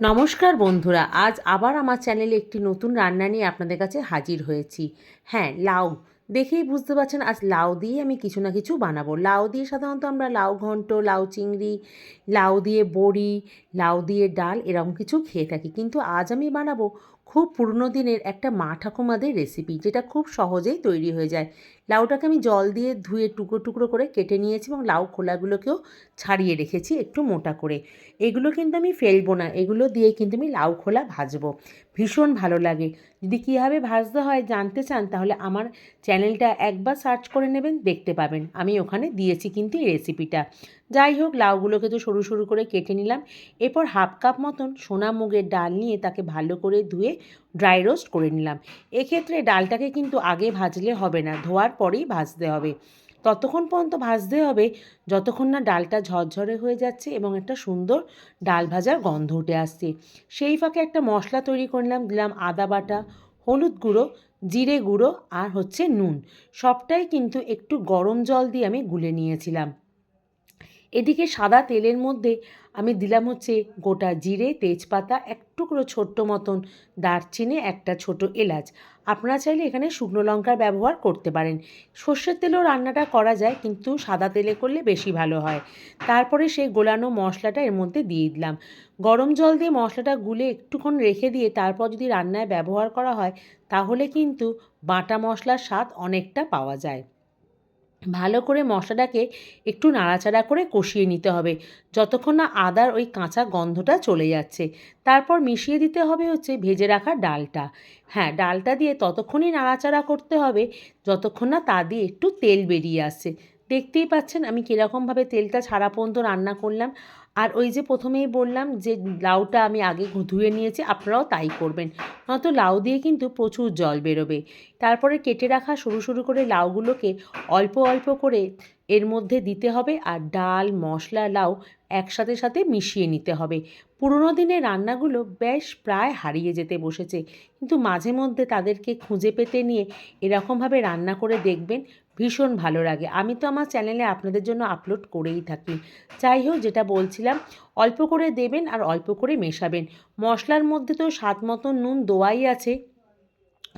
নমস্কার বন্ধুরা, আজ আবার আমার চ্যানেলে একটি নতুন রান্না নিয়ে আপনাদের কাছে হাজির হয়েছি। হ্যাঁ লাউ। দেখেই বুঝতে পারছেন, আজ লাউ দিয়ে আমি কিছু না কিছু বানাবো। লাউ দিয়ে সাধারণত আমরা লাউ ঘন্ট, লাউ চিংড়ি, লাউ দিয়ে বড়ি, লাউ দিয়ে ডাল এরকম কিছু খেয়ে থাকি। কিন্তু আজ আমি বানাবো খুব পুরনো দিনের একটা মা ঠাকুমাদের রেসিপি যেটা খুব সহজেই তৈরি হয়ে যায়। লাউটাকে আমি জল দিয়ে ধুয়ে টুকরো টুকরো করে কেটে নিয়েছি এবং লাউ খোলাগুলোকেও ছাড়িয়ে রেখেছি একটু মোটা করে। এগুলো কিন্তু আমি ফেলব না, এগুলো দিয়ে কিন্তু আমি লাউ খোলা ভাজবো। ভীষণ ভালো লাগে। যদি কীভাবে ভাজতে হয়, জানতে চান, তাহলে আমার চ্যানেলটা একবার সার্চ করে নেবেন, দেখতে পাবেন। আমি ওখানে দিয়েছি কিন্তু এই রেসিপিটা যাই হোক, লাউগুলোকে তো সরু সরু করে কেটে নিলাম। এরপর হাফ কাপ মতন সোনা মুগের ডাল নিয়ে তাকে ভালো করে ধুয়ে ড্রাই রোস্ট করে নিলাম। এক্ষেত্রে ডালটাকে কিন্তু আগে ভাজলে হবে না, ধোয়ার পরেই ভাজতে হবে। ততক্ষণ পর্যন্ত ভাজতে হবে, যতক্ষণ না ডালটা ঝরঝরে হয়ে যাচ্ছে এবং একটা সুন্দর ডাল ভাজার গন্ধ উঠে আসছে। সেই ফাঁকে একটা মশলা তৈরি করলাম দিলাম আদা বাটা, হলুদ গুঁড়ো, জিরে গুঁড়ো আর হচ্ছে নুন। সবটাই কিন্তু একটু গরম জল দিয়ে আমি গুলে নিয়েছিলাম। এদিকে সাদা তেলের মধ্যে আমি দিলাম হচ্ছে গোটা জিরে, তেজপাতা, এক টুকরো ছোট্ট মতন দারচিনি, একটা ছোট এলাচ। আপনারা চাইলে এখানে শুকনো লঙ্কার ব্যবহার করতে পারেন। সর্ষের তেলেও রান্নাটা করা যায়, কিন্তু সাদা তেলে করলে বেশি ভালো হয়। তারপরে সেই গোলানো মশলাটা এর মধ্যে দিয়ে দিলাম। গরম জল দিয়ে মশলাটা গুলে একটুক্ষণ রেখে দিয়ে তারপর যদি রান্নায় ব্যবহার করা হয়, তাহলে কিন্তু বাটা মশলার স্বাদ অনেকটা পাওয়া যায়। ভালো করে মশলাটাকে একটু নাড়াচাড়া করে কষিয়ে নিতে হবে। যতক্ষণ না আদার ওই কাঁচা গন্ধটা চলে যাচ্ছে। তারপর মিশিয়ে দিতে হবে হচ্ছে ভেজে রাখা ডালটা। হ্যাঁ ডালটা দিয়ে ততক্ষণই নাড়াচাড়া করতে হবে, যতক্ষণ না তা দিয়ে একটু তেল বেরিয়ে আসছে। দেখতেই পাচ্ছেন আমি কীরকমভাবে তেলটা ছাড়া পর্যন্ত রান্না করলাম। আর ওই যে প্রথমেই বললাম যে লাউটা আমি আগে ধুয়ে নিয়েছি, আপনারাও তাই করবেন। নয়তো লাউ দিয়ে কিন্তু প্রচুর জল বেরোবে। তারপরে কেটে রাখা শুরু শুরু করে লাউগুলোকে অল্প অল্প করে এর মধ্যে দিতে হবে আর ডাল, মশলা, লাউ একসাথে সাথে মিশিয়ে নিতে হবে। পুরোনো দিনের রান্নাগুলো বেশ প্রায় হারিয়ে যেতে বসেছে, কিন্তু মাঝে মধ্যে তাদেরকে খুঁজে পেতে নিয়ে এরকমভাবে রান্না করে দেখবেন ভীষণ ভালো লাগে। আমি তো আমার চ্যানেলে আপনাদের জন্য আপলোড করেই থাকি। যাই হোক, যেটা বলছিলাম, অল্প করে দেবেন আর অল্প করে মেশাবেন। মশলার মধ্যে তো স্বাদ মতন নুন দোয়াই আছে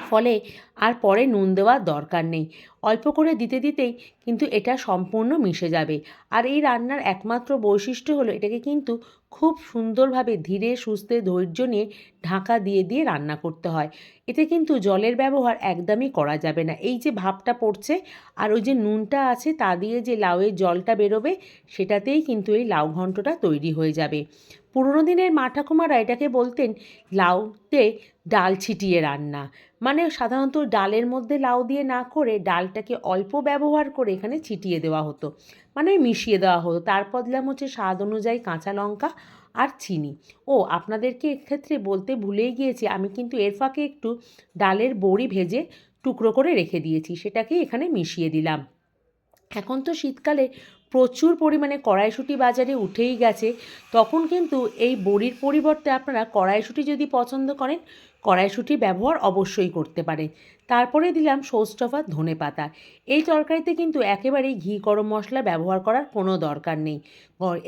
ফলে আর পরে নুন দেওয়ার দরকার নেই। অল্প করে দিতে দিতেই কিন্তু এটা সম্পূর্ণ মিশে যাবে। আর এই রান্নার একমাত্র বৈশিষ্ট্য হলো এটাকে কিন্তু খুব সুন্দরভাবে ধীরে সুস্থে ধৈর্য নিয়ে ঢাকা দিয়ে দিয়ে রান্না করতে হয়। এতে কিন্তু জলের ব্যবহার একদমই করা যাবে না। এই যে ভাবটা পড়ছে আর ওই যে নুনটা আছে তা দিয়ে যে লাউয়ের জলটা বেরোবে, সেটাতেই কিন্তু এই লাউ ঘন্টটা তৈরি হয়ে যাবে। পুরোনো দিনের মা ঠাকুমারা এটাকে বলতেন, লাউতে ডাল ছিটিয়ে রান্না। মানে সাধারণত ডালের মধ্যে লাউ দিয়ে না করে ডালটাকে অল্প ব্যবহার করে এখানে ছিটিয়ে দেওয়া হতো। মানে মিশিয়ে দেওয়া হতো। তারপর দিলাম হচ্ছে স্বাদ অনুযায়ী কাঁচা লঙ্কা আর চিনি। ও, আপনাদেরকে এক্ষেত্রে বলতে ভুলেই গিয়েছি, আমি কিন্তু এর ফাঁকে একটু ডালের বড়ি ভেজে টুকরো করে রেখে দিয়েছি, সেটাকে এখানে মিশিয়ে দিলাম। এখন তো শীতকালে প্রচুর পরিমাণে কড়াইশুঁটি বাজারে উঠেই গেছে। তখন কিন্তু এই বড়ির পরিবর্তে আপনারা কড়াইশুঁটি যদি পছন্দ করেন কড়াইশুঁটি ব্যবহার অবশ্যই করতে পারে। তারপরে দিলাম সৌষ্ঠফা ধনে পাতা। এই তরকারিতে কিন্তু একেবারেই ঘি গরম মশলা ব্যবহার করার কোনো দরকার নেই।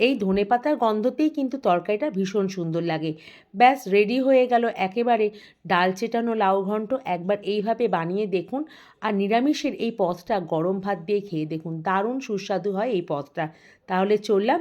এই ধনে পাতার গন্ধতেই কিন্তু তরকারিটা ভীষণ সুন্দর লাগে। ব্যাস, রেডি হয়ে গেল একেবারে। ডাল চেটানো লাউ ঘন্ট একবার এইভাবে বানিয়ে দেখুন আর নিরামিষের এই পথটা গরম ভাত দিয়ে খেয়ে দেখুন। দারুণ সুস্বাদু হয় এই পথটা তাহলে চললাম